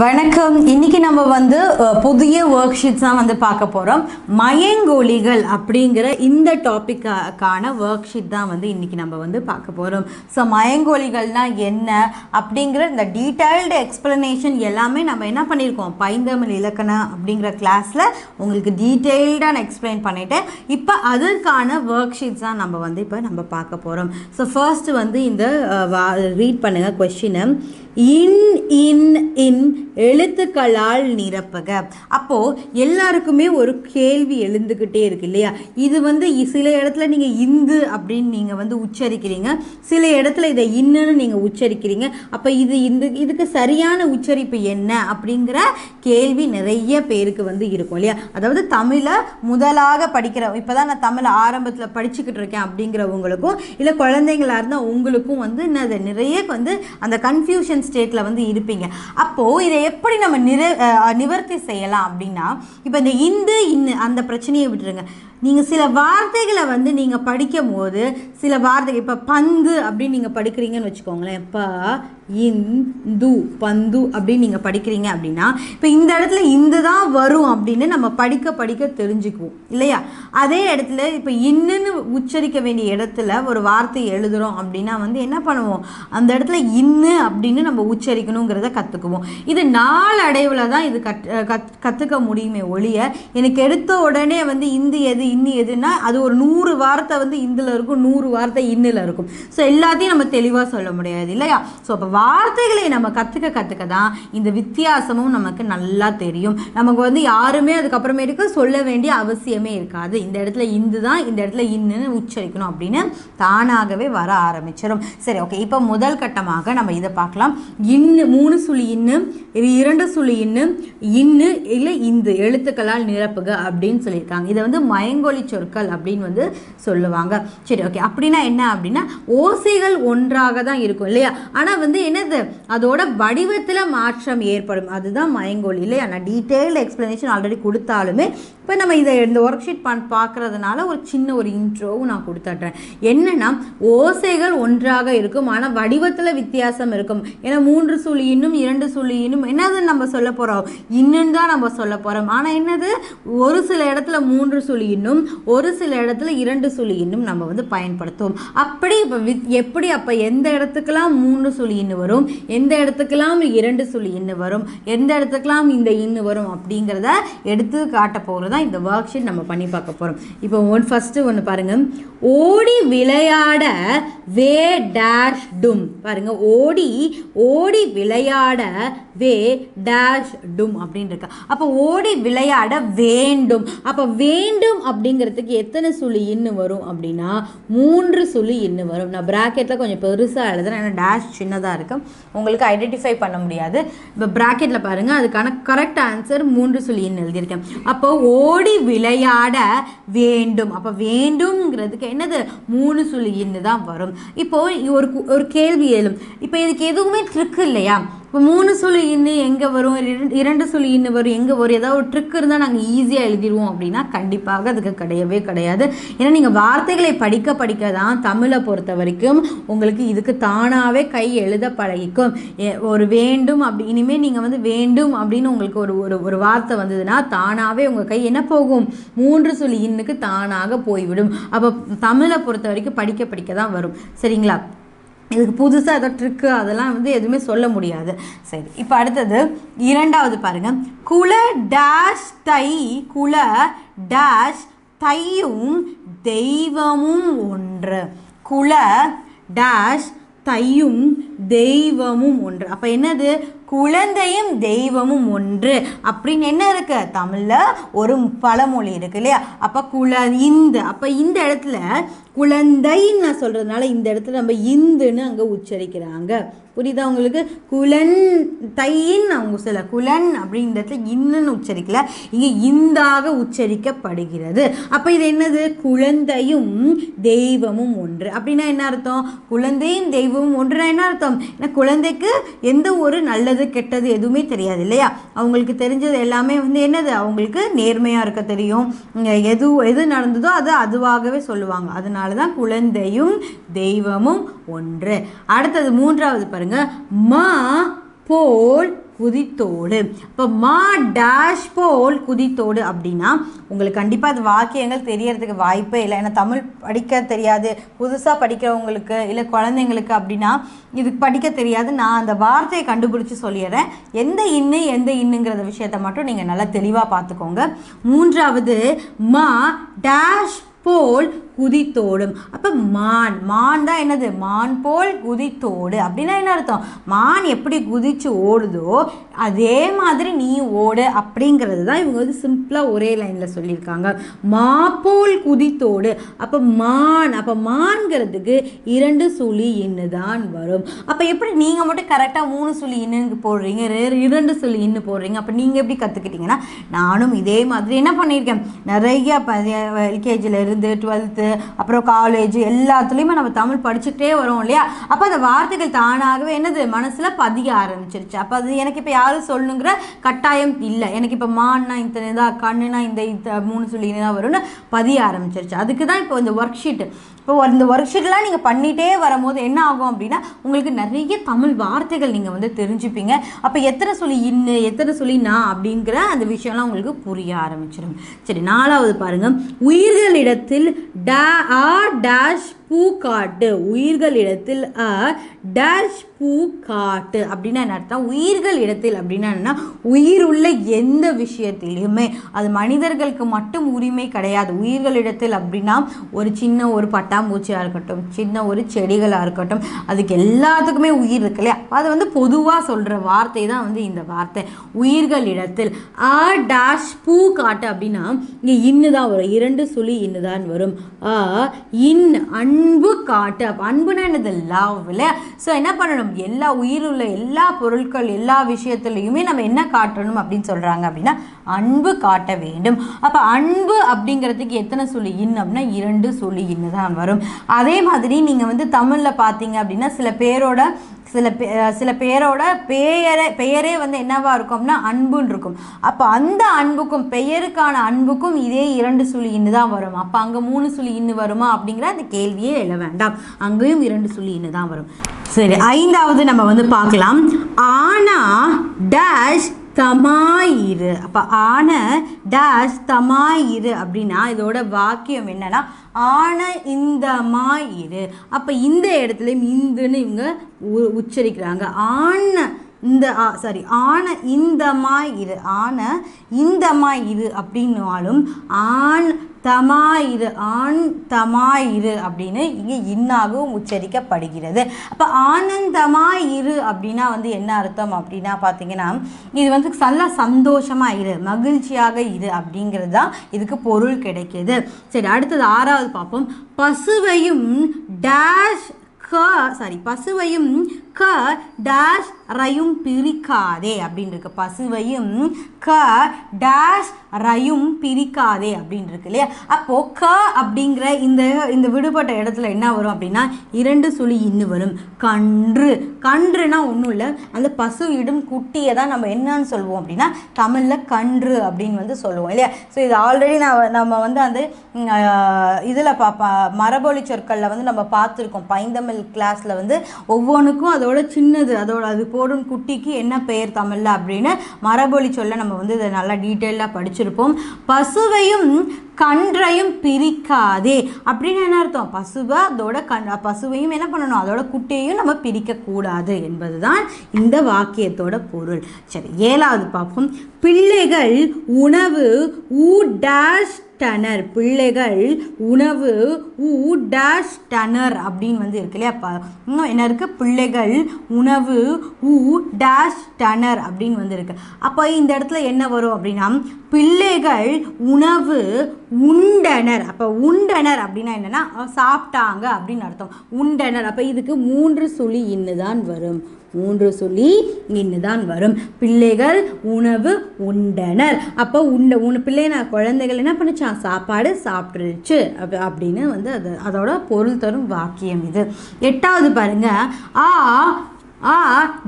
வணக்கம். இன்னைக்கு நம்ம வந்து புதிய ஒர்க் ஷீட்ஸ் தான் வந்து பார்க்க போகிறோம் மயங்கொலிகள் அப்படிங்கிற இந்த டாப்பிக்கான ஒர்க் ஷீட் தான் வந்து இன்னைக்கு நம்ம வந்து பார்க்க போகிறோம் ஸோ மயங்கொலிகள்னால் என்ன அப்படிங்கிற இந்த டீட்டெயில்டு எக்ஸ்பிளனேஷன் எல்லாமே நம்ம என்ன பண்ணியிருக்கோம்? பைந்தமிழ் இலக்கணம் அப்படிங்கிற கிளாஸில் உங்களுக்கு டீட்டெயில்டாக நான் எக்ஸ்பிளைன் பண்ணிட்டேன். இப்போ அதற்கான ஒர்க் ஷீட்ஸ் தான் நம்ம வந்து இப்போ நம்ம பார்க்க போகிறோம் ஸோ ஃபர்ஸ்ட் வந்து இந்த ரீட் பண்ணுங்கள் கொஷினை இன் இன் இன் எழுத்துக்களால் நிரப்புக. அப்போது எல்லாருக்குமே ஒரு கேள்வி எழுந்துக்கிட்டே இருக்கு இல்லையா? இது வந்து சில இடத்துல நீங்கள் இந்து அப்படின்னு நீங்கள் வந்து உச்சரிக்கிறீங்க. சில இடத்துல இதை இன்னுன்னு நீங்கள் உச்சரிக்கிறீங்க. அப்போ இது இந்த இதுக்கு சரியான உச்சரிப்பு என்ன அப்படிங்கிற கேள்வி நிறைய பேருக்கு வந்து இருக்கும் இல்லையா? அதாவது தமிழை முதலாக படிக்கிற இப்போ தான் நான் தமிழை ஆரம்பத்தில் படிச்சுக்கிட்டு இருக்கேன் அப்படிங்கிறவங்களுக்கும் இல்லை குழந்தைங்களா இருந்தால் உங்களுக்கும் வந்து என்னது நிறைய வந்து அந்த கன்ஃபியூஷன் ஸ்டேட்டில் வந்து இருப்பீங்க. அப்போது இதை எப்படி நம்ம நிற நிவர்த்தி செய்யலாம் அப்படின்னா இப்போ இந்த இந்து இன்னு அந்த பிரச்சனையை விட்டுருங்க. நீங்கள் சில வார்த்தைகளை வந்து நீங்கள் படிக்கும் போது சில வார்த்தை இப்போ பந்து அப்படின்னு நீங்கள் படிக்கிறீங்கன்னு வச்சுக்கோங்களேன். இப்போ இந்து பந்து அப்படின்னு நீங்கள் படிக்கிறீங்க அப்படின்னா இப்போ இந்த இடத்துல இந்து தான் வரும் அப்படின்னு நம்ம படிக்க படிக்க தெரிஞ்சுக்குவோம். இல்லையா? அதே இடத்துல இப்போ இன்னுன்னு உச்சரிக்க வேண்டிய இடத்துல ஒரு வார்த்தை எழுதுகிறோம் அப்படின்னா வந்து என்ன பண்ணுவோம்? அந்த இடத்துல இன்னு அப்படின்னு நம்ம உச்சரிக்கணுங்கிறத கற்றுக்குவோம் இது நாளடைவில் தான் இது கத் கத் கற்றுக்க முடியுமே ஒழிய எனக்கு எடுத்த உடனே வந்து இந்து எது இன்னி எதுன்னா அது ஒரு நூறு வார்த்தை வந்து இந்தில் இருக்கும் நூறு வார்த்தை இன்னில் இருக்கும். ஸோ எல்லாத்தையும் நம்ம தெளிவாக சொல்ல முடியாது இல்லையா? ஸோ அப்போ வார்த்தைகளை நம்ம கற்றுக்க கற்றுக்க தான் இந்த வித்தியாசமும் நமக்கு நல்லா தெரியும். நமக்கு வந்து யாருமே அதுக்கப்புறமேட்டுக்கு சொல்ல வேண்டிய அவசியமே இருக்காது. இந்த இடத்துல இந்து தான் இந்த இடத்துல இன்னுன்னு உச்சரிக்கணும் அப்படின்னு தானாகவே வர ஆரம்பிச்சிடும் சரி ஓகே இப்போ முதல் கட்டமாக நம்ம இதை பார்க்கலாம். இன்னு மூணு சுழி இன்னு இது இரண்டு சுழி இன்னு இன்னு இல்லை இந்து எழுத்துக்களால் நிரப்புக அப்படின்னு சொல்லியிருக்காங்க. இதை வந்து மயங்கொலி சொற்கள் அப்படின்னு வந்து சொல்லுவாங்க. சரி ஓகே அப்படின்னா என்ன அப்படின்னா ஓசைகள் ஒன்றாக தான் இருக்கும் இல்லையா? ஆனால் வந்து என்னது? அதோட வடிவத்தில் மாற்றம் ஏற்படும். அதுதான் மயங்கொலி இல்லையா? நான் டீட்டெயில்டு எக்ஸ்ப்ளனேஷன் ஆல்ரெடி கொடுத்தாலுமே இப்போ நம்ம இதை இந்த ஒர்க் ஷீட் பண் பார்க்குறதுனால ஒரு சின்ன ஒரு இன்ட்ரோவும் நான் கொடுத்துட்றேன் என்னென்னா ஓசைகள் ஒன்றாக இருக்கும் ஆனால் வடிவத்தில் வித்தியாசம் இருக்கும். ஏன்னா மூன்று சுழியினும் இன்னும் இரண்டு சுழியினும் என்னது நம்ம சொல்ல போகிறோம் இன்னும் தான் நம்ம சொல்ல போகிறோம் ஆனால் என்னது? ஒரு சில இடத்துல மூன்று சுழியினும் ஒரு சில இடத்துல இரண்டு சுழியினும் இன்னும் நம்ம வந்து பயன்படுத்துவோம். அப்படி இப்போ வித் எப்படி அப்போ எந்த இடத்துக்கெல்லாம் மூன்று சுழி இன்னு வரும் எந்த இடத்துக்கெல்லாம் இரண்டு சுழி இன்னு வரும் எந்த இடத்துக்கெல்லாம் இந்த இன்னு வரும் அப்படிங்கிறத எடுத்து காட்ட போகிறது தான் இந்த ஒர்க் ஷீட் நம்ம பண்ணி பார்க்க போகிறோம் இப்போ ஒன் ஃபஸ்ட்டு ஒன்று பாருங்கள் ஓடி விளையாட வே டேஷ் டும். பாருங்கள் ஓடி ஓடி விளையாட வே டேஷ் டும் அப்படின்னு இருக்கா அப்போ ஓடி விளையாட வேண்டும். அப்போ வேண்டும் அப்படிங்கிறதுக்கு எத்தனை சுழி இன்னு வரும் அப்படின்னா மூன்று சுழி இன்னு வரும். நான் ப்ராக்கெட்டில் கொஞ்சம் பெருசாக எழுதுறேன். ஏன்னா டேஷ் சின்னதாக இருக்கும் உங்களுக்கு ஐடென்டிஃபை பண்ண முடியாது. இப்போ ப்ராக்கெட்டில் பாருங்கள் அதுக்கான கரெக்ட் ஆன்சர் மூன்று சுழி இன்னு எழுதியிருக்கேன். அப்போ ஓடி விளையாட வேண்டும். அப்போ வேண்டும்ங்கிறதுக்கு என்னது? மூணு சுழின்னு தான் வரும். இப்போது ஒரு ஒரு கேள்வி எழும். இப்போ இதுக்கு எதுவுமே ட்ரிக் இல்லையா? இப்போ மூணு சுழி இன்னு எங்கே வரும்? இரண்டு- இரண்டு சுழி இன்னு வரும். எங்கே வரும்? ஏதாவது ஒரு ட்ரிக் இருந்தால் நாங்கள் ஈஸியாக எழுதிடுவோம் அப்படின்னா கண்டிப்பாக அதுக்கு கிடையவே கிடையாது. ஏன்னா நீங்கள் வார்த்தைகளை படிக்க படிக்க தான் தமிழை பொறுத்த வரைக்கும் உங்களுக்கு இதுக்கு தானாகவே கை எழுத பழகிக்கும். ஒரு வேண்டும் அப்படி இனிமேல் நீங்கள் வந்து வேண்டும் அப்படின்னு உங்களுக்கு ஒரு ஒரு ஒரு வார்த்தை வந்ததுன்னா தானாகவே உங்கள் கை என்ன போகும்? மூன்று சுழி இன்னுக்கு தானாக போய்விடும். அப்போ தமிழை பொறுத்த வரைக்கும் படிக்க படிக்க தான் வரும். சரிங்களா? இதுக்கு புதுசாக ஏதோ ட்ரிக்கு அதெல்லாம் வந்து எதுவுமே சொல்ல முடியாது. சரி இப்போ அடுத்தது இரண்டாவது பாருங்கள் குல டேஷ் தை குல டேஷ் தையும் தெய்வமும் ஒன்று. குல டேஷ் தையும் தெய்வமும் ஒன்று. அப்போ என்னது? குழந்தையும் தெய்வமும் ஒன்று. அப்படின்னு என்ன இருக்கு? தமிழில் ஒரு பழமொழி இருக்கு இல்லையா? அப்போ குல இந்த. அப்போ இந்த இடத்துல குழந்தைன்னு நான் சொல்கிறதுனால இந்த இடத்துல நம்ம இந்துன்னு அங்கே உச்சரிக்கிறாங்க. புரியுதா உங்களுக்கு? குலன் தையின் அவங்க சில குலன் அப்படின்ற இடத்துல இன்னுன்னு உச்சரிக்கல. இங்கே இந்தாக உச்சரிக்கப்படுகிறது. அப்போ இது என்னது? குழந்தையும் தெய்வமும் ஒன்று. அப்படின்னா என்ன அர்த்தம்? குழந்தையும் தெய்வமும் ஒன்றுனா என்ன அர்த்தம்? ஏன்னா குழந்தைக்கு எந்த ஒரு நல்லது கெட்டது எதுவுமே தெரியாது இல்லையா? அவங்களுக்கு தெரிஞ்சது எல்லாமே வந்து என்னது? அவங்களுக்கு நேர்மையாக இருக்க தெரியும். எது எது நடந்ததோ அது அதுவாகவே சொல்லுவாங்க. அதனால தான் குழந்தையும் தெய்வமும் ஒன்று. அடுத்தது மூன்றாவது பாருங்க. மா போல் குதித்தோடு. இப்போ மா டேஷ் போல் குதித்தோடு அப்படின்னா உங்களுக்கு கண்டிப்பாக அது வாக்கியங்கள் தெரியறதுக்கு வாய்ப்பே இல்லை. ஏன்னா தமிழ் படிக்க தெரியாது. புதுசாக படிக்கிறவங்களுக்கு இல்லை குழந்தைங்களுக்கு அப்படின்னா இது படிக்க தெரியாது. நான் அந்த வார்த்தையை கண்டுபிடிச்சி சொல்லிடுறேன். எந்த இன்னு எந்த இன்னுங்கிற விஷயத்த மட்டும் நீங்கள் நல்லா தெளிவாக பார்த்துக்கோங்க. மூன்றாவது மா டேஷ் போல் குதித்தோடும். அப்போ மான் மான் தான் என்னது? மான் போல் குதித்தோடு. அப்படின்னா என்ன அர்த்தம்? மான் எப்படி குதித்து ஓடுதோ அதே மாதிரி நீ ஓடு அப்படிங்கிறது தான் இவங்க வந்து சிம்பிளாக ஒரே லைனில் சொல்லியிருக்காங்க. மா போல் குதித்தோடு. அப்போ மான் அப்போ மான்கிறதுக்கு இரண்டு சுழி இன்னு தான் வரும். அப்போ எப்படி நீங்கள் மட்டும் கரெக்டாக மூணு சுழி இன்னுக்கு போடுறீங்க? இரண்டு சுழி இன்னு போடுறீங்க. அப்போ நீங்கள் எப்படி கற்றுக்கிட்டீங்கன்னா நானும் இதே மாதிரி என்ன பண்ணியிருக்கேன்? நிறைய எல்கேஜியில் இருந்து டுவெல்த்து அப்புறம் காலேஜ் எல்லாத்துலேயுமே நம்ம தமிழ் படிச்சுக்கிட்டே வரோம் இல்லையா? அப்போ அந்த வார்த்தைகள் தானாகவே என்னது? மனசில் பதிய ஆரம்பிச்சிருச்சு. அப்போ அது எனக்கு இப்போ யாரும் சொல்லணுங்கிற கட்டாயம் இல்லை. எனக்கு இப்போ மான்னா இந்த இதாக கண்ணுனா இந்த இத்த மூணு சொல்லி தான் வரும்னு பதிய ஆரம்பிச்சிருச்சு. அதுக்கு தான் இப்போ இந்த ஒர்க் ஷீட் இப்போ இந்த ஒர்க் ஷீட்லாம் நீங்கள் பண்ணிகிட்டே வரும்போது என்ன ஆகும் அப்படின்னா உங்களுக்கு நிறைய தமிழ் வார்த்தைகள் நீங்கள் வந்து தெரிஞ்சுப்பீங்க. அப்போ எத்தனை சொல்லி இன்னு எத்தனை சொல்லி நான் அப்படிங்கிற அந்த விஷயம்லாம் உங்களுக்கு புரிய ஆரம்பிச்சிடும். சரி நாலாவது பாருங்கள் உயிர்களிடத்தில் டா ஆ டேஷ் பூ காட்டு உயிர்களிடத்தில் அ டேஷ் பூ காட்டு அப்படின்னா என்ன அர்த்தம்? உயிர்கள் இடத்தில் அப்படின்னா என்னன்னா உயிர் உள்ள எந்த விஷயத்திலையுமே அது மனிதர்களுக்கு மட்டும் உரிமை கிடையாது. உயிர்கள் இடத்தில் அப்படின்னா ஒரு சின்ன ஒரு பட்டாம்பூச்சியாக இருக்கட்டும் சின்ன ஒரு செடிகளாக இருக்கட்டும் அதுக்கு எல்லாத்துக்குமே உயிர் இருக்கு இல்லையா? அது வந்து பொதுவாக சொல்கிற வார்த்தை தான் வந்து இந்த வார்த்தை. உயிர்களிடத்தில் அ டேஷ் பூ காட்டு அப்படின்னா இங்கே இன்னு தான் வரும். இரண்டு சுழி இன்னு தான் வரும். அ இன் அன் அன்பு காட்டு. அப்போ அன்புனா என்னது? லவ் இல்லை ஸோ என்ன பண்ணணும்? எல்லா உயிருள்ள எல்லா பொருட்கள் எல்லா விஷயத்துலையுமே நம்ம என்ன காட்டணும் அப்படின்னு சொல்கிறாங்க அப்படின்னா அன்பு காட்ட வேண்டும். அப்போ அன்பு அப்படிங்கிறதுக்கு எத்தனை சொல்லி? இன் அப்படின்னா இரண்டு சொல்லி இன்னு தான் வரும். அதே மாதிரி நீங்கள் வந்து தமிழில் பார்த்தீங்க அப்படின்னா சில பேரோட சில பே சில பேரோட பெயரே பெயரே வந்து என்னவா இருக்கும்னா அன்புன்னு இருக்கும். அப்போ அந்த அன்புக்கும் பெயருக்கான அன்புக்கும் இதே இரண்டு சுழி இன்னு தான் வரும். அப்போ அங்கே மூணு சுழி இன்னு வருமா அப்படிங்கிற அந்த கேள்வியே எழ வேண்டாம். அங்கேயும் இரண்டு சுழி இன்னு தான் வரும். சரி ஐந்தாவது நம்ம வந்து பார்க்கலாம். ஆனா டேஷ் தமாயிரு. அப்போ ஆன டேஷ் தமாயிரு அப்படின்னா இதோட வாக்கியம் என்னன்னா ஆன இந்த மாயிரு. அப்போ இந்த இடத்துலையும் இந்துன்னு இவங்க உ- உச்சரிக்கிறாங்க. ஆன இந்த சாரி ஆன இந்தமா இரு ஆன இந்தமா இரு அப்படின்னாலும் ஆண் தமாயிரு ஆண் தமாயிரு அப்படின்னு இங்கே இன்னாகவும் உச்சரிக்கப்படுகிறது. அப்போ ஆனந்தமாயிரு அப்படின்னா வந்து என்ன அர்த்தம் அப்படின்னா பார்த்தீங்கன்னா இது வந்து நல்லா சந்தோஷமாக இரு மகிழ்ச்சியாக இரு அப்படிங்கிறது தான் இதுக்கு பொருள் கிடைக்கிது. சரி அடுத்தது ஆறாவது பார்ப்போம். பசுவையும் டேஷ் க சாரி பசுவையும் க டேஷ் ரயும் பிரிக்காதே அப்படின்னு இருக்கு பசுவையும் க டேஷ் ரயும் பிரிக்காதே அப்படின்னு இருக்கு இல்லையா? அப்போ க அப்படிங்கிற இந்த இந்த விடுபட்ட இடத்துல என்ன வரும் அப்படின்னா இரண்டு சுழி இன்னு வரும். கன்று. கன்றுனா ஒன்றும் இல்லை. அந்த பசு இடும் குட்டியை தான் நம்ம என்னன்னு சொல்லுவோம் அப்படின்னா தமிழில் கன்று அப்படின்னு வந்து சொல்லுவோம் இல்லையா? ஸோ இது ஆல்ரெடி நான் நம்ம வந்து அந்த இதில் பா மரபொழி சொற்களில் வந்து நம்ம பார்த்துருக்கோம். பைந்தமிழ் கிளாஸில் வந்து ஒவ்வொன்றுக்கும் அதோட சின்னது அதோட அது போடும் குட்டிக்கு என்ன பெயர் தமிழில் அப்படின்னு மரபொழி சொல்ல நம்ம வந்து இதை நல்லா டீட்டெயிலாக படிச்சிருப்போம். பசுவையும் கன்றையும் பிரிக்காதே. அப்படின்னு என்ன அர்த்தம்? பசுவை அதோட கண் பசுவையும் என்ன பண்ணணும்? அதோட குட்டையும் நம்ம பிரிக்கக்கூடாது என்பதுதான் இந்த வாக்கியத்தோட பொருள். சரி ஏழாவது பார்ப்போம். பிள்ளைகள் உணவு ஊ டேஷ் டனர். பிள்ளைகள் உணவு ஊ டேஷ் டனர் அப்படின்னு வந்து இருக்கு இல்லையா? இன்னும் என்ன இருக்கு? பிள்ளைகள் உணவு ஊ டேஷ் டனர் அப்படின்னு வந்து இருக்கு. அப்போ இந்த இடத்துல என்ன வரும் அப்படின்னா பிள்ளைகள் உணவு உண்டனர். அப்போ உண்டனர் அப்படின்னா என்னென்னா சாப்பிட்டாங்க அப்படின்னு அர்த்தம். உண்டனர். அப்போ இதுக்கு மூன்று சுழி இன்னு தான் வரும். மூன்று சொல்லி இன்னு தான் வரும். பிள்ளைகள் உணவு உண்டனர். அப்போ உண்ட உண பிள்ளைன குழந்தைகள் என்ன பண்ணிச்சான் சாப்பாடு சாப்பிட்டுருச்சு. அப்ப அப்படின்னு வந்து அது அதோட பொருள் தரும் வாக்கியம் இது. எட்டாவது பாருங்க. ஆ ஆ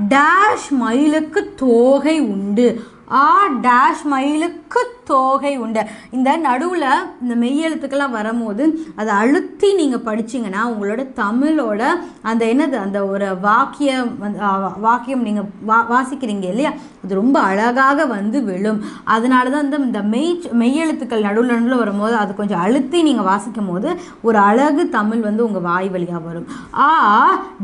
டேஷ் மயிலுக்கு தோகை உண்டு. ஆ டேஷ் மயிலுக்கு தோகை உண்டு. இந்த நடுவில் இந்த மெய்யெழுத்துக்கெல்லாம் வரும்போது அதை அழுத்தி நீங்கள் படிச்சீங்கன்னா உங்களோட தமிழோட அந்த என்னது அந்த ஒரு வாக்கியம் வந்து, வாக்கியம் நீங்கள் வா வாசிக்கிறீங்க இல்லையா? அது ரொம்ப அழகாக வந்து விழும். அதனால தான் இந்த இந்த மெய் மெய்யெழுத்துக்கள் நடுவில் நடுவில் வரும்போது அது கொஞ்சம் அழுத்தி நீங்கள் வாசிக்கும் போது ஒரு அழகு தமிழ் வந்து உங்கள் வாய் வழியாக வரும். ஆ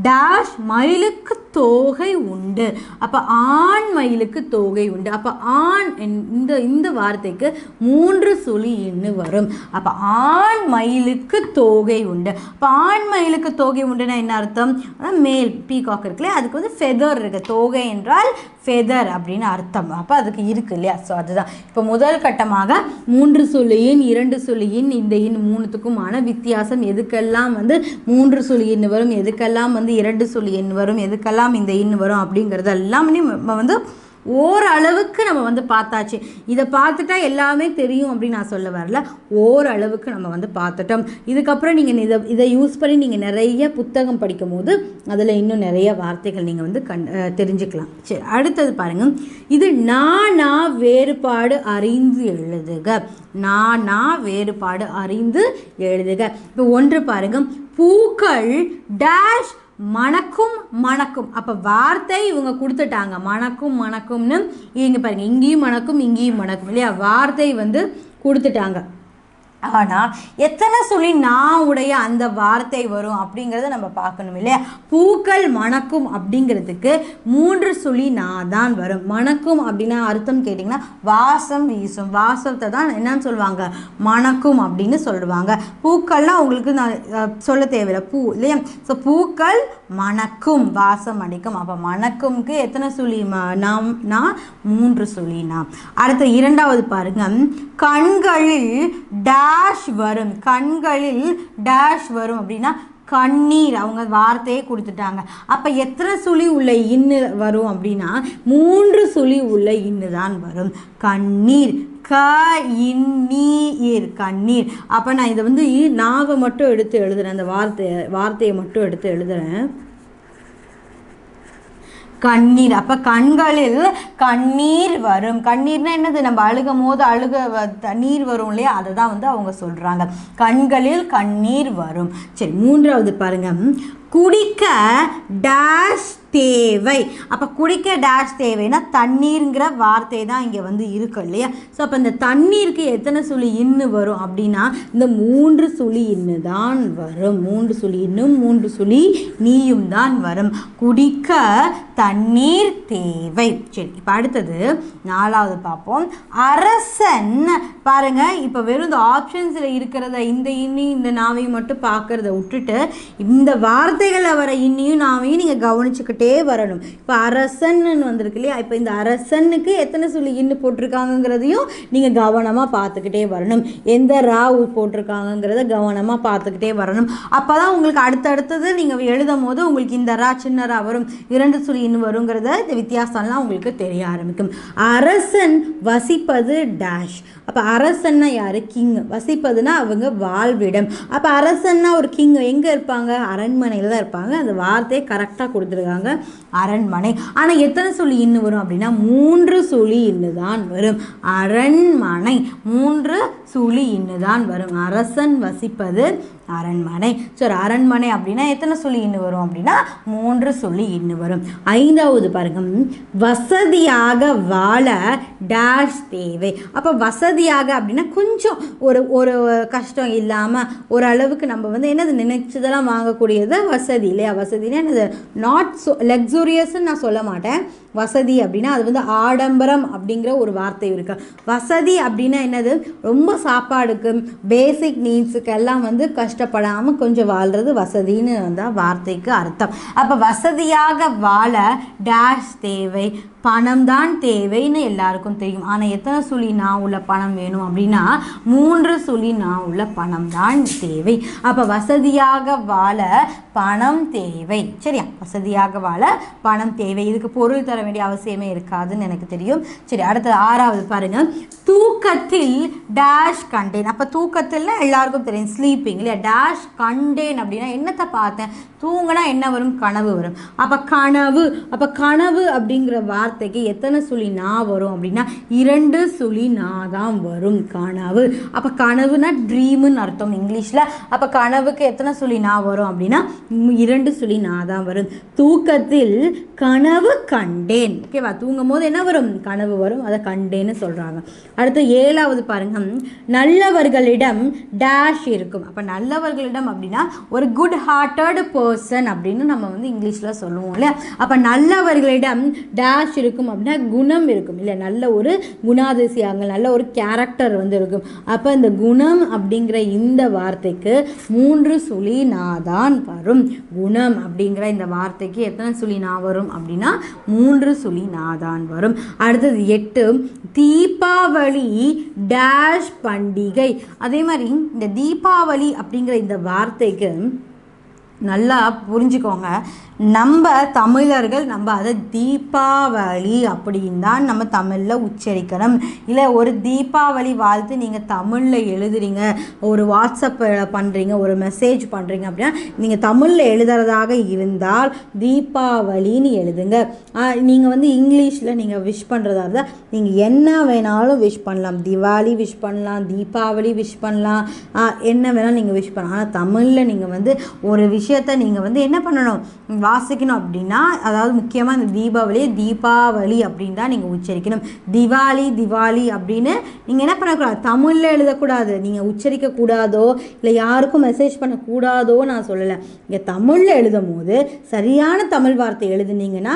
டேஷ் மயிலுக்கு தோகை உண்டு. அப்போ ஆண் மயிலுக்கு தோகை உண்டு. அப்போ ஆண் என்- இந்த இந்த வார்த்தைக்கு மூன்று சுழி இன்னு வரும். அப்போ ஆண் மயிலுக்கு தோகை உண்டு. அப்போ ஆண் மயிலுக்கு தோகை உண்டுன்னா என்ன அர்த்தம்? மேல் பீகாக் இருக்குல்ல அதுக்கு வந்து ஃபெதர் இருக்குது தோகை என்றால் ஃபெதர் அப்படின்னு அர்த்தம். அப்போ அதுக்கு இருக்கு இல்லையா? ஸோ அதுதான். இப்போ முதல் கட்டமாக மூன்று சொல்லியின் இரண்டு சொல்லியின் இந்த இன் மூணுத்துக்குமான வித்தியாசம் எதுக்கெல்லாம் வந்து மூன்று சொல்லி வரும் எதுக்கெல்லாம் வந்து இரண்டு சொல்லி இன் வரும் எதுக்கெல்லாம் இந்த இன் வரும் அப்படிங்கிறது எல்லாமே நம்ம வந்து ஓரளவுக்கு நம்ம வந்து பார்த்தாச்சு. இதை பார்த்துட்டா எல்லாமே தெரியும் அப்படின்னு நான் சொல்ல வரல. ஓரளவுக்கு நம்ம வந்து பார்த்துட்டோம். இதுக்கப்புறம் நீங்கள் இதை இதை யூஸ் பண்ணி நீங்கள் நிறைய புத்தகம் படிக்கும் போது அதில் இன்னும் நிறைய வார்த்தைகள் நீங்கள் வந்து கண் தெரிஞ்சுக்கலாம். சரி அடுத்தது பாருங்கள் இது நானா வேறுபாடு அறிந்து எழுதுக. நானா வேறுபாடு அறிந்து எழுதுக. இப்போ ஒன்று பாருங்க. பூக்கள் டேஷ் மணக்கும் மணக்கும். அப்போ வார்த்தை இவங்க கொடுத்துட்டாங்க. மணக்கும் மணக்கும்னு இங்கே பாருங்கள் இங்கேயும் மணக்கும் இங்கேயும் மணக்கும் இல்லையா? வார்த்தை வந்து கொடுத்துட்டாங்க. ஆனால் எத்தனை சொல்லி நான் உடைய அந்த வார்த்தை வரும் அப்படிங்கிறத நம்ம பார்க்கணும் இல்லையா? பூக்கள் மணக்கும் அப்படிங்கிறதுக்கு மூன்று சொல்லி நான் தான் வரும். மணக்கும் அப்படின்னா அர்த்தம் கேட்டிங்கன்னா வாசம் வீசும். வாசத்தை தான் என்னன்னு சொல்லுவாங்க? மணக்கும் அப்படின்னு சொல்லுவாங்க. பூக்கள்லாம் உங்களுக்கு நான் சொல்ல தேவையில்லை. பூ இல்லையா? ஸோ பூக்கள் மணக்கும் வாசம் அடிக்கும். அப்போ மணக்கும்க்கு எத்தனை சுழி? ம- நாம் நான் மூன்று சுழினா நாம். அடுத்த இரண்டாவது பாருங்க. கண்களில் டேஷ் வரும். கண்களில் டேஷ் வரும் அப்படின்னா கண்ணீர் அவங்க வார்த்தையே கொடுத்துட்டாங்க. அப்போ எத்தனை சுழி உள்ள இன்னு வரும் அப்படின்னா மூன்று சுழி உள்ள இன்னு தான் வரும். கண்ணீர் க இன்னீர் கண்ணீர். அப்போ நான் இதை வந்து நாவை மட்டும் எடுத்து எழுதுறேன் அந்த வார்த்தையை வார்த்தையை மட்டும் எடுத்து எழுதுறேன். கண்ணீர். அப்ப கண்களில் கண்ணீர் வரும். கண்ணீர்னா என்னது? நம்ம அழுகும் போது அழுக வ- தண்ணீர் வரும் இல்லையா? அதை தான் வந்து அவங்க சொல்றாங்க. கண்களில் கண்ணீர் வரும். சரி மூன்றாவது பாருங்க. குடிக்க டேஷ் தேவை. அப்போ குடிக்க டேஷ் தேவைன்னா தண்ணீருங்கிற வார்த்தை தான் இங்கே வந்து இருக்கு இல்லையா? ஸோ அப்போ இந்த தண்ணீருக்கு எத்தனை சுழி இன்னு வரும் அப்படின்னா இந்த மூன்று சுழி இன்னு தான் வரும். மூன்று சுழி இன்னும் மூன்று சுழி நீயும் தான் வரும். குடிக்க தண்ணீர் தேவை. சரி இப்போ அடுத்தது நாலாவது பார்ப்போம். அரசன் பாருங்க இப்போ வெறும் இந்த ஆப்ஷன்ஸில் இருக்கிறத இந்த இன்னி இந்த நாவையும் மட்டும் பார்க்கறத விட்டுட்டு இந்த வார்த்தைகளை வர இன்னியும் நாவையும் நீங்கள் கவனிச்சுக்கிட்டே வரணும். இப்போ அரசன்னு வந்திருக்கு இல்லையா? இப்போ இந்த அரசனுக்கு எத்தனை சொல்லி இன்னு போட்டிருக்காங்கங்கிறதையும் நீங்கள் கவனமாக பார்த்துக்கிட்டே வரணும். எந்த ரா போட்டிருக்காங்கங்கிறத கவனமாக பார்த்துக்கிட்டே வரணும். அப்போ தான் உங்களுக்கு அடுத்தடுத்தது நீங்கள் எழுதும் போது உங்களுக்கு இந்த ரா சின்ன ரா வரும். இரண்டு சொல்லி இன்னு வருங்கிறத இந்த வித்தியாசம்லாம் உங்களுக்கு தெரிய ஆரம்பிக்கும். அரசன் வசிப்பது டேஷ் அப்போ அரசன்னா யார்? கிங் வசிப்பதுன்னா அவங்க வாழ்விடம். அப்போ அரசன்னா ஒரு கிங் எங்கே இருப்பாங்க? அரண்மனையில் தான் இருப்பாங்க. அந்த வார்த்தையை கரெக்டாக கொடுத்துருக்காங்க அரண்மனை. ஆனால் எத்தனை சொல்லி இன்னு வரும் அப்படின்னா மூன்று சொல்லி இன்னு தான் வரும். அரண்மனை. மூன்று சுழி இன்னு தான் வரும். அரசன் வசிப்பது அரண்மனை. சரி அரண்மனை அப்படின்னா எத்தனை சொல்லி இன்னு வரும் அப்படின்னா மூன்று சொல்லி இன்னு வரும். ஐந்தாவது பாருங்க. வசதியாக வாழ டேஷ் தேவை. அப்போ வசதியாக அப்படின்னா கொஞ்சம் ஒரு ஒரு கஷ்டம் இல்லாமல் ஓரளவுக்கு நம்ம வந்து என்னது நினைச்சதெல்லாம் வாங்கக்கூடியது வசதி இல்லையா? வசதினா என்னது? நாட் ஸோ லக்ஸூரியஸ்ன்னு நான் சொல்ல மாட்டேன். வசதி அப்படின்னா அது வந்து ஆடம்பரம் அப்படிங்கிற ஒரு வார்த்தை இருக்கு. வசதி அப்படின்னா என்னது? ரொம்ப சாப்பாடுக்கு பேசிக் நீட்ஸுக்கு எல்லாம் வந்து கஷ்டப்படாமல் கொஞ்சம் வாழ்றது வசதின்னு வந்தால் வார்த்தைக்கு அர்த்தம். அப்போ வசதியாக வாழ டேஷ் தேவை பணம் தான் தேவைன்னு எல்லாருக்கும் தெரியும். ஆனால் எத்தனை சுழி நான் உள்ள பணம் வேணும் அப்படின்னா மூன்று சுழி நான் உள்ள பணம் தான் தேவை. அப்போ வசதியாக வாழ பணம் தேவை. சரியா? வசதியாக வாழ பணம் தேவை. இதுக்கு பொருள் தர வேண்டிய அவசியமே இருக்காதுன்னு எனக்கு தெரியும். சரி அடுத்தது ஆறாவது பாருங்க. தூக்கத்தில் டேஷ் கண்டேன் அப்போ தூக்கத்தில் எல்லாருக்கும் தெரியும். ஸ்லீப்பிங் இல்லையா? டேஷ் கண்டேன் அப்படின்னா என்னத்தை பார்த்தேன்? தூங்கினா என்ன வரும்? கனவு வரும். அப்போ கனவு அப்போ கனவு அப்படிங்கிற வார்த்தைக்கு எத்தனை சுழி நா வரும் அப்படின்னா இரண்டு சுழி நா தான் வரும். கனவு. அப்போ கனவுனா ட்ரீமுன்னு அர்த்தம் இங்கிலீஷில். அப்போ கனவுக்கு எத்தனை சுழி நா வரும் அப்படின்னா இரண்டு சுழி நா தான் வரும். தூக்கத்தில் கனவு கண்டேன் ஓகேவா தூங்கும் போது என்ன வரும்? கனவு வரும். அதை கண்டேன்னு சொல்கிறாங்க அடுத்து ஏழாவது பாருங்க. நல்லவர்களிடம் டேஷ் இருக்கும். அப்போ நல்லவர்களிடம் அப்படின்னா ஒரு குட் ஹார்ட்டட் பர்சன் அப்படின்னு நம்ம வந்து இங்கிலீஷில் சொல்லுவோம் இல்லையா? அப்போ நல்லவர்களிடம் டேஷ் இருக்கும் அப்படின்னா குணம் இருக்கும் இல்லை நல்ல ஒரு குணாதிசயங்கள் நல்ல ஒரு கேரக்டர் வந்து இருக்கும். அப்போ இந்த குணம் அப்படிங்கிற இந்த வார்த்தைக்கு மூன்று சுழி நாதான் வரும். குணம் அப்படிங்கிற இந்த வார்த்தைக்கு எத்தனை சுழி நான் வரும் அப்படின்னா மூன்று சுழி நாதான் வரும். அடுத்தது எட்டு தீபாவளி டேஷ் பண்டிகை. அதே மாதிரி இந்த தீபாவளி அப்படிங்கிற இந்த வார்த்தைக்கு நல்லா புரிஞ்சுக்கோங்க. நம்ம தமிழர்கள் நம்ம அதை தீபாவளி அப்படின்னு தான் நம்ம தமிழில் உச்சரிக்கணும். இல்லை ஒரு தீபாவளி வாழ்த்து நீங்கள் தமிழில் எழுதுறீங்க ஒரு வாட்ஸ்அப்பில் பண்ணுறீங்க ஒரு மெசேஜ் பண்ணுறீங்க அப்படின்னா நீங்கள் தமிழில் எழுதுறதாக இருந்தால் தீபாவளின்னு எழுதுங்க. நீங்கள் வந்து இங்கிலீஷில் நீங்கள் விஷ் பண்ணுறதா இருந்தால் நீங்கள் என்ன வேணாலும் விஷ் பண்ணலாம். திவாலி விஷ் பண்ணலாம் தீபாவளி விஷ் பண்ணலாம். என்ன வேணாலும் நீங்கள் விஷ் பண்ணலாம். ஆனால் தமிழில் நீங்கள் வந்து ஒரு விஷயத்தை நீங்கள் வந்து என்ன பண்ணணும்? வாசிக்கணும் அப்படின்னா அதாவது முக்கியமாக இந்த தீபாவளி தீபாவளி அப்படின்னு தான் நீங்கள் உச்சரிக்கணும். திவாலி திவாலி அப்படின்னு நீங்கள் என்ன பண்ணக்கூடாது? தமிழில் எழுதக்கூடாது. நீங்கள் உச்சரிக்கக்கூடாதோ இல்லை யாருக்கும் மெசேஜ் பண்ணக்கூடாதோ நான் சொல்லலை. இங்கே தமிழில் எழுதும் போது சரியான தமிழ் வார்த்தை எழுதுனீங்கன்னா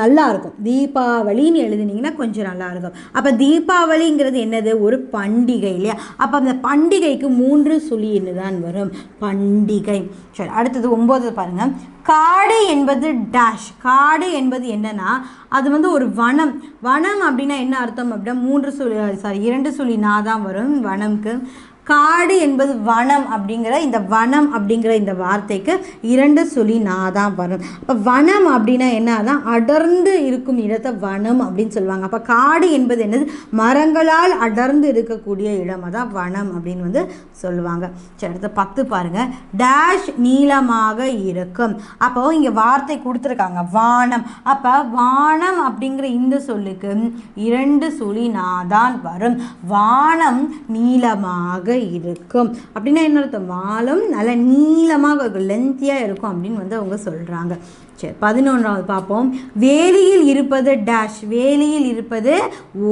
நல்லாயிருக்கும் தீபாவளின்னு எழுதுனீங்கன்னா கொஞ்சம் நல்லாயிருக்கும் அப்போ தீபாவளிங்கிறது என்னது? ஒரு பண்டிகை இல்லையா? அப்போ அந்த பண்டிகைக்கு மூன்று சுழின்னு தான் வரும்? பண்டிகை. சரி அடுத்தது ஒம்பது பாருங்கள் காடு என்பது டேஷ் காடு என்பது என்னன்னா அது வந்து ஒரு வனம். வனம் அப்படின்னா என்ன அர்த்தம் அப்படின்னா மூன்று சுழி சாரி இரண்டு சுழி நான் தான் வரும் வனம்க்கு. காடு என்பது வனம் அப்படிங்கிற இந்த வனம் அப்படிங்கிற இந்த வார்த்தைக்கு இரண்டு சொல்லி நான் தான் வரும். அப்போ வனம் அப்படின்னா என்ன அடர்ந்து இருக்கும் இடத்தை வனம் அப்படின்னு சொல்லுவாங்க. அப்போ காடு என்பது என்னது? மரங்களால் அடர்ந்து இருக்கக்கூடிய இடம் அதான் வனம் அப்படின்னு வந்து சொல்லுவாங்க. சரி அடுத்த பத்து பாருங்க. டேஷ் நீளமாக இருக்கும். அப்போ இங்கே வார்த்தை கொடுத்துருக்காங்க. வானம். அப்போ வானம் அப்படிங்கிற இந்த சொல்லுக்கு இரண்டு சுழி நா தான் வரும். வானம் நீளமாக இருக்கும். அப்படின்னா என்ன அர்த்தம்? வானம் நல்ல நீளமாக இருக்கும் லென்த்தியாக இருக்கும் அப்படின்னு வந்து அவங்க சொல்கிறாங்க சரி பதினொன்றாவது பார்ப்போம். வேலியில் இருப்பது டேஷ் வேலியில் இருப்பது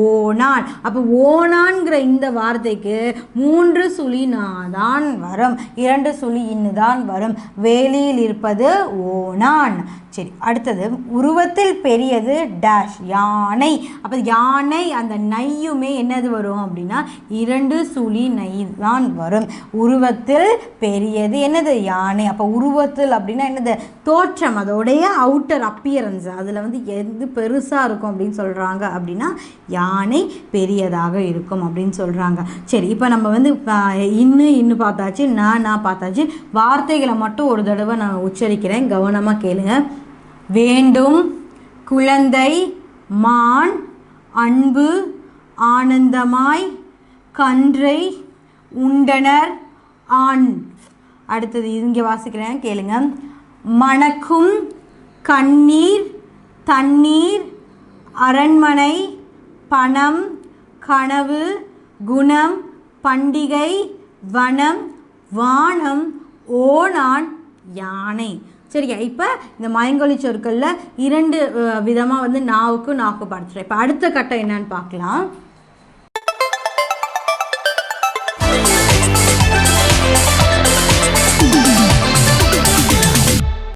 ஓனான் அப்போ ஓனான்கிற இந்த வார்த்தைக்கு மூன்று சுழி தான் வரும். இரண்டு சுழி இன்னு தான் வரும். வேலியில் இருப்பது ஓனான் சரி அடுத்தது உருவத்தில் பெரியது டேஷ் யானை. அப்போ யானை அந்த நையுமே என்னது வரும் அப்படின்னா இரண்டு சுழி நை தான் வரும். உருவத்தில் பெரியது என்னது? யானை. அப்போ உருவத்தில் அப்படின்னா என்னது? தோற்றம். அதோடைய அவுட்டர் அப்பியரன்ஸ் அதில் வந்து எது பெருசாக இருக்கும் அப்படின்னு சொல்கிறாங்க அப்படின்னா யானை பெரியதாக இருக்கும் அப்படின்னு சொல்கிறாங்க சரி இப்போ நம்ம வந்து இன்னும் இன்னும் பார்த்தாச்சு நான் நான் பார்த்தாச்சு. வார்த்தைகளை மட்டும் ஒரு தடவை நான் உச்சரிக்கிறேன் கவனமாக கேளுங்க. வேண்டும் குழந்தை மான் அன்பு ஆனந்தமாய் கன்றை உண்டனர் ஆண். அடுத்தது இங்கே வாசிக்கிறேன் கேளுங்க. மணக்கும் கண்ணீர் தண்ணீர் அரண்மனை பணம் கனவு குணம் பண்டிகை வனம் வானம் ஓணான் யானை. சரியா? இப்போ இந்த மயங்கொழி சொற்களில் இரண்டு விதமாக வந்து நாவுக்கு நாக்கு படுத்துகிறேன் இப்போ அடுத்த கட்டம் என்னன்னு பார்க்கலாம்.